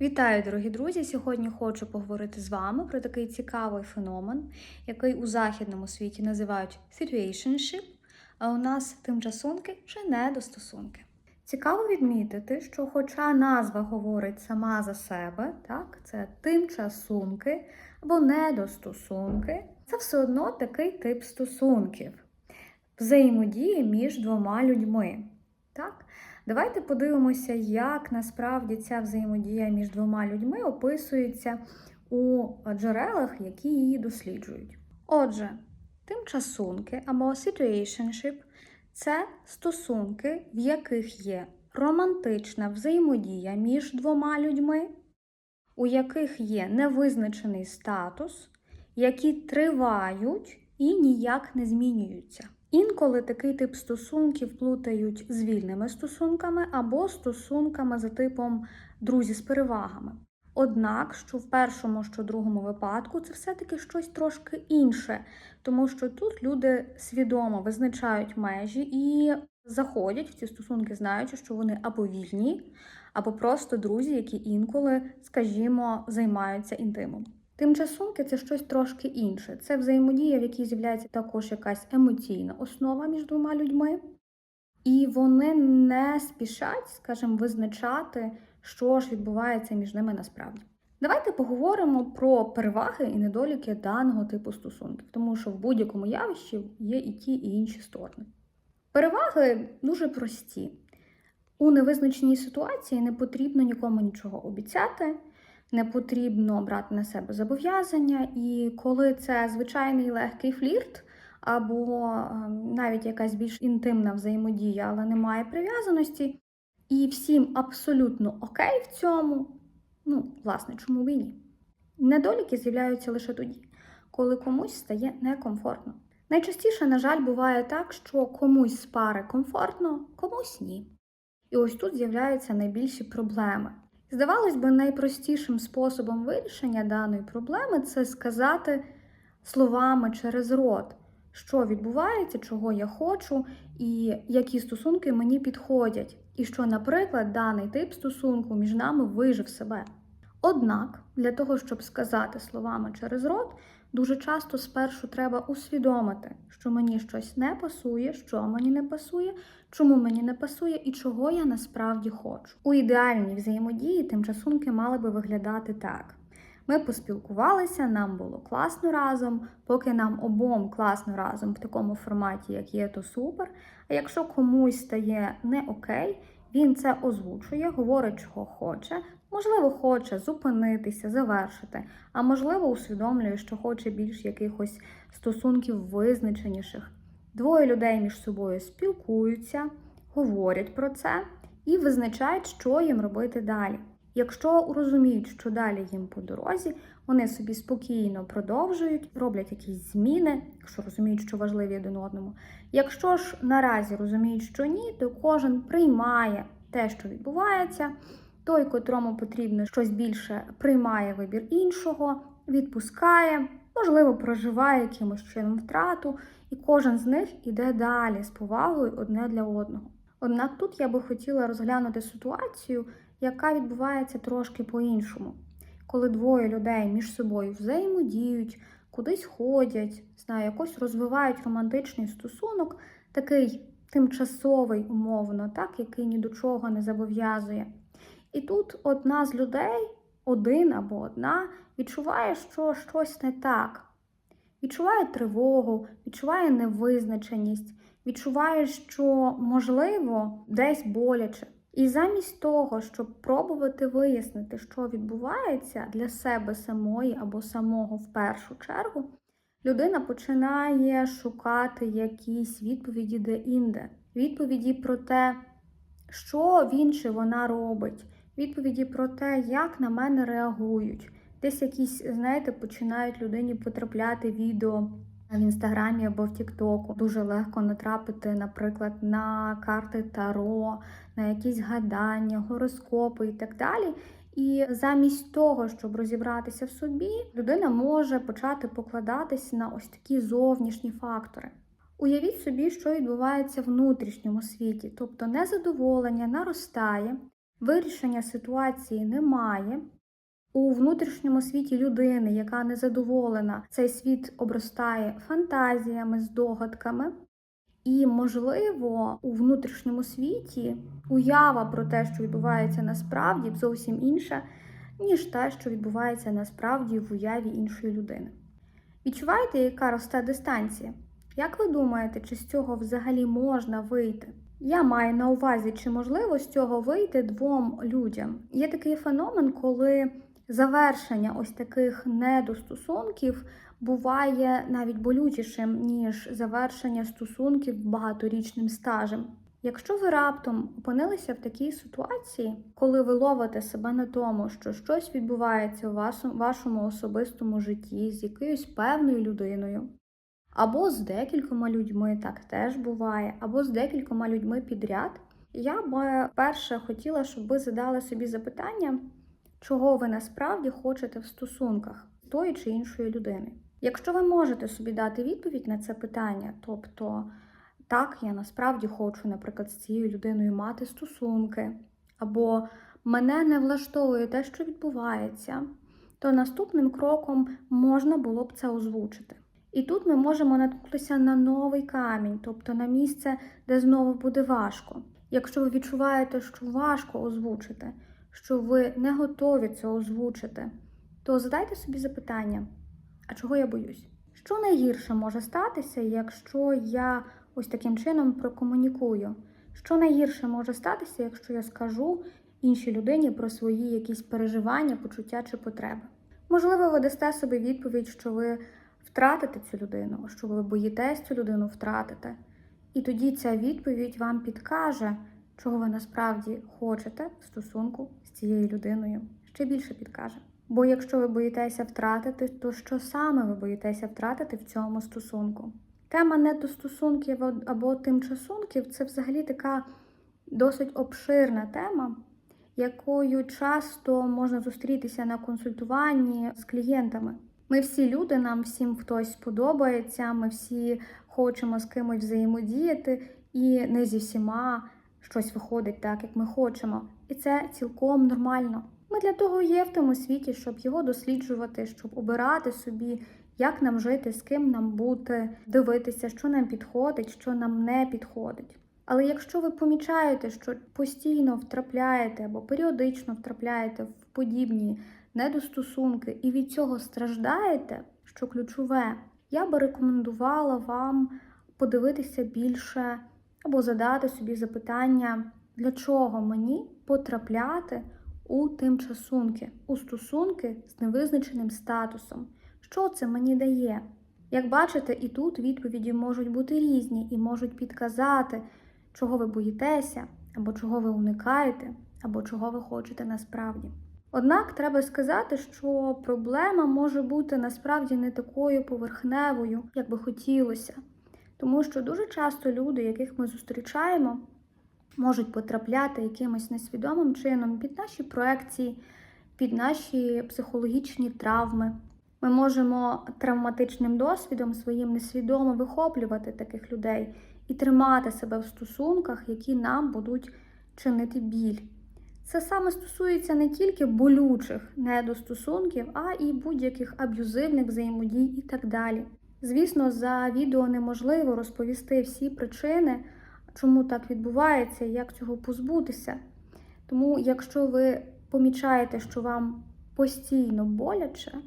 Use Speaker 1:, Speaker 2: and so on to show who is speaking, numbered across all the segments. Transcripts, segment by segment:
Speaker 1: Вітаю, дорогі друзі! Сьогодні хочу поговорити з вами про такий цікавий феномен, який у західному світі називають situationship, а у нас тимчасунки чи недостосунки. Цікаво відмітити, що, хоча назва говорить сама за себе, так, це тимчасунки або недостосунки, це все одно такий тип стосунків, взаємодії між двома людьми. Так? Давайте подивимося, як насправді ця взаємодія між двома людьми описується у джерелах, які її досліджують. Отже, тимчасунки або situationship – це стосунки, в яких є романтична взаємодія між двома людьми, у яких є невизначений статус, які тривають і ніяк не змінюються. Інколи такий тип стосунків плутають з вільними стосунками або стосунками за типом друзі з перевагами. Однак, що в першому, що в другому випадку, це все-таки щось трошки інше, тому що тут люди свідомо визначають межі і заходять в ці стосунки, знаючи, що вони або вільні, або просто друзі, які інколи, скажімо, займаються інтимом. Тимчасунки це щось трошки інше. Це взаємодія, в якій з'являється також якась емоційна основа між двома людьми, і вони не спішать, скажімо, визначати, що ж відбувається між ними насправді. Давайте поговоримо про переваги і недоліки даного типу стосунків, тому що в будь-якому явищі є і ті, і інші сторони. Переваги дуже прості. У невизначеній ситуації не потрібно нікому нічого обіцяти не потрібно брати на себе зобов'язання, і коли це звичайний легкий флірт, або ем, навіть якась більш інтимна взаємодія, але немає прив'язаності, і всім абсолютно окей в цьому, ну, власне, чому б і ні? Недоліки з'являються лише тоді, коли комусь стає некомфортно. Найчастіше, на жаль, буває так, що комусь з пари комфортно, комусь ні. І ось тут з'являються найбільші проблеми. Здавалось би, найпростішим способом вирішення даної проблеми це сказати словами через рот, що відбувається, чого я хочу, і які стосунки мені підходять, і що, наприклад, даний тип стосунку між нами вижив себе. Однак, для того, щоб сказати словами через рот, дуже часто спершу треба усвідомити, що мені щось не пасує, що мені не пасує, чому мені не пасує і чого я насправді хочу. У ідеальній взаємодії тимчасунки мали би виглядати так. Ми поспілкувалися, нам було класно разом. Поки нам обом класно разом в такому форматі, як є, то супер. А якщо комусь стає не окей, він це озвучує, говорить, чого хоче. Можливо, хоче зупинитися, завершити, а можливо, усвідомлює, що хоче більш якихось стосунків визначеніших. Двоє людей між собою спілкуються, говорять про це і визначають, що їм робити далі. Якщо розуміють, що далі їм по дорозі, вони собі спокійно продовжують, роблять якісь зміни, якщо розуміють, що важливі один одному. Якщо ж наразі розуміють, що ні, то кожен приймає те, що відбувається. Той, котрому потрібно щось більше, приймає вибір іншого, відпускає, можливо, проживає якимось чином втрату, і кожен з них іде далі з повагою одне для одного. Однак тут я би хотіла розглянути ситуацію, яка відбувається трошки по-іншому, коли двоє людей між собою взаємодіють, кудись ходять, знаю, якось розвивають романтичний стосунок, такий тимчасовий, умовно, так, який ні до чого не зобов'язує. І тут одна з людей, один або одна, відчуває, що щось не так. Відчуває тривогу, відчуває невизначеність, відчуває, що, можливо, десь боляче. І замість того, щоб пробувати вияснити, що відбувається для себе самої або самого в першу чергу, людина починає шукати якісь відповіді де-інде, відповіді про те, що він чи вона робить, відповіді про те, як на мене реагують. Десь якісь, знаєте, починають людині потрапляти відео в інстаграмі або в Тіктоку. Дуже легко натрапити, наприклад, на карти Таро, на якісь гадання, гороскопи і так далі. І замість того, щоб розібратися в собі, людина може почати покладатись на ось такі зовнішні фактори. Уявіть собі, що відбувається в внутрішньому світі, тобто незадоволення наростає, Вирішення ситуації немає. У внутрішньому світі людини, яка незадоволена, цей світ обростає фантазіями, здогадками. І, можливо, у внутрішньому світі уява про те, що відбувається насправді, зовсім інша, ніж те, що відбувається насправді в уяві іншої людини. Відчуваєте, яка росте дистанція? Як ви думаєте, чи з цього взагалі можна вийти? Я маю на увазі, чи можливо з цього вийти двом людям. Є такий феномен, коли завершення ось таких недостосунків буває навіть болючішим, ніж завершення стосунків багаторічним стажем. Якщо ви раптом опинилися в такій ситуації, коли ви ловите себе на тому, що щось відбувається у вашому, особистому житті з якоюсь певною людиною, або з декількома людьми, так теж буває, або з декількома людьми підряд, я б перше хотіла, щоб ви задали собі запитання, чого ви насправді хочете в стосунках тої чи іншої людини. Якщо ви можете собі дати відповідь на це питання, тобто так, я насправді хочу, наприклад, з цією людиною мати стосунки, або мене не влаштовує те, що відбувається, то наступним кроком можна було б це озвучити. І тут ми можемо наткнутися на новий камінь, тобто на місце, де знову буде важко. Якщо ви відчуваєте, що важко озвучити, що ви не готові це озвучити, то задайте собі запитання: а чого я боюсь? Що найгірше може статися, якщо я ось таким чином прокомунікую? Що найгірше може статися, якщо я скажу іншій людині про свої якісь переживання, почуття чи потреби? Можливо, ви дасте собі відповідь, що ви втратите цю людину, що ви боїтесь цю людину втратити. І тоді ця відповідь вам підкаже, чого ви насправді хочете в стосунку з цією людиною. Ще більше підкаже. Бо якщо ви боїтеся втратити, то що саме ви боїтеся втратити в цьому стосунку? Тема недостосунків або тимчасунків це взагалі така досить обширна тема, якою часто можна зустрітися на консультуванні з клієнтами. Ми всі люди, нам всім хтось подобається, ми всі хочемо з кимось взаємодіяти, і не зі всіма щось виходить так, як ми хочемо. І це цілком нормально. Ми для того є в тому світі, щоб його досліджувати, щоб обирати собі, як нам жити, з ким нам бути, дивитися, що нам підходить, що нам не підходить. Але якщо ви помічаєте, що постійно втрапляєте або періодично втрапляєте в подібні недостосунки і від цього страждаєте, що ключове, я би рекомендувала вам подивитися більше або задати собі запитання, для чого мені потрапляти у тимчасунки, у стосунки з невизначеним статусом. Що це мені дає? Як бачите, і тут відповіді можуть бути різні і можуть підказати, чого ви боїтеся, або чого ви уникаєте, або чого ви хочете насправді. Однак треба сказати, що проблема може бути насправді не такою поверхневою, як би хотілося. Тому що дуже часто люди, яких ми зустрічаємо, можуть потрапляти якимось несвідомим чином під наші проекції, під наші психологічні травми. Ми можемо травматичним досвідом своїм несвідомо вихоплювати таких людей і тримати себе в стосунках, які нам будуть чинити біль. Це саме стосується не тільки болючих недостосунків, а і будь-яких аб'юзивних взаємодій і так далі. Звісно, за відео неможливо розповісти всі причини, чому так відбувається як цього позбутися. Тому, якщо ви помічаєте, що вам постійно боляче,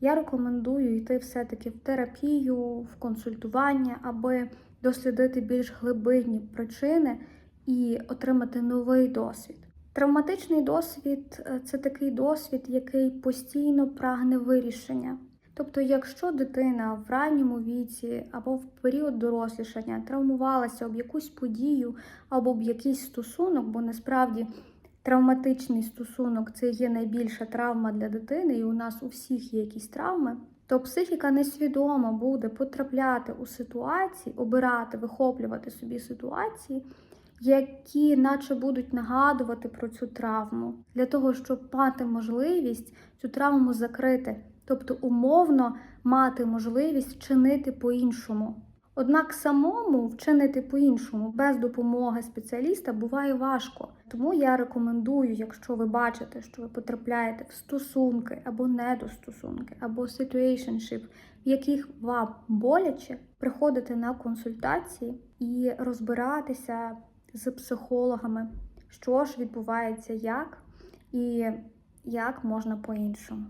Speaker 1: я рекомендую йти все-таки в терапію, в консультування, аби дослідити більш глибинні причини і отримати новий досвід. Травматичний досвід це такий досвід, який постійно прагне вирішення. Тобто, якщо дитина в ранньому віці або в період дорослішання травмувалася об якусь подію або об якийсь стосунок, бо насправді травматичний стосунок це є найбільша травма для дитини, і у нас у всіх є якісь травми, то психіка несвідомо буде потрапляти у ситуації, обирати, вихоплювати собі ситуації, які наче будуть нагадувати про цю травму, для того, щоб мати можливість цю травму закрити. Тобто умовно мати можливість чинити по-іншому, Однак самому вчинити по-іншому без допомоги спеціаліста буває важко. Тому я рекомендую, якщо ви бачите, що ви потрапляєте в стосунки або недостосунки, або situationship, в яких вам боляче, приходити на консультації і розбиратися з психологами, що ж відбувається як і як можна по-іншому.